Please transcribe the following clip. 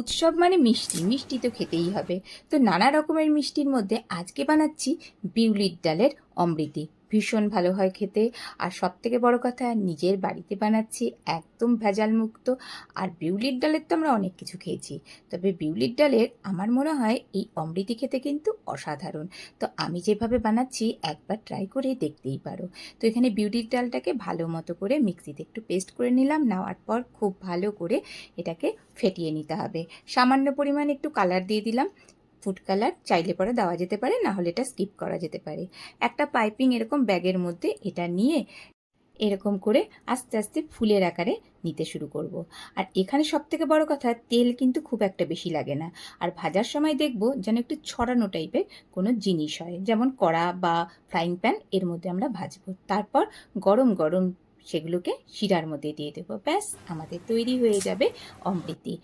উৎসব মানে মিষ্টি মিষ্টি তো খেতেই হবে। তো নানা রকমের মিষ্টির মধ্যে আজকে বানাচ্ছি বিউলির ডালের অমৃতি। ভীষণ ভালো হয় খেতে। আর সব থেকে বড় কথা, নিজের বাড়িতে বানাচ্ছি একদম ভেজাল মুক্ত আর বিউলির ডালের তো আমরা অনেক কিছু খেয়েছি। তবে বিউলির ডালের আমার মনে হয় এই অমৃতি খেতে কিন্তু অসাধারণ। তো আমি যেভাবে বানাচ্ছি একবার ট্রাই করে দেখতেই পারো। তো এখানে বিউলির ডালটাকে ভালো মতো করে মিক্সিতে একটু পেস্ট করে নিলাম। নেওয়ার পর খুব ভালো করে এটাকে ফেটিয়ে নিতে হবে। সামান্য পরিমাণ একটু কালার দিয়ে দিলাম। ফুড কালার চাইলে পরে দেওয়া যেতে পারে, না হলে এটা স্কিপ করা যেতে পারে। একটা পাইপিং এরকম ব্যাগের মধ্যে এটা নিয়ে এরকম করে আস্তে আস্তে ফুলের আকারে নিতে শুরু করব। আর এখানে সব থেকে বড় কথা, তেল কিন্তু খুব একটা বেশি লাগে না। আর ভাজার সময় দেখব যেন একটু ছড়ানো টাইপের কোনো জিনিস হয়। যেমন কড়া বা ফ্রাইং প্যান এর মধ্যে আমরা ভাজবো। তারপর গরম গরম সেগুলোকে শিরার মধ্যে দিয়ে দেবো। ব্যাস, আমাদের তৈরি হয়ে যাবে অমৃতি।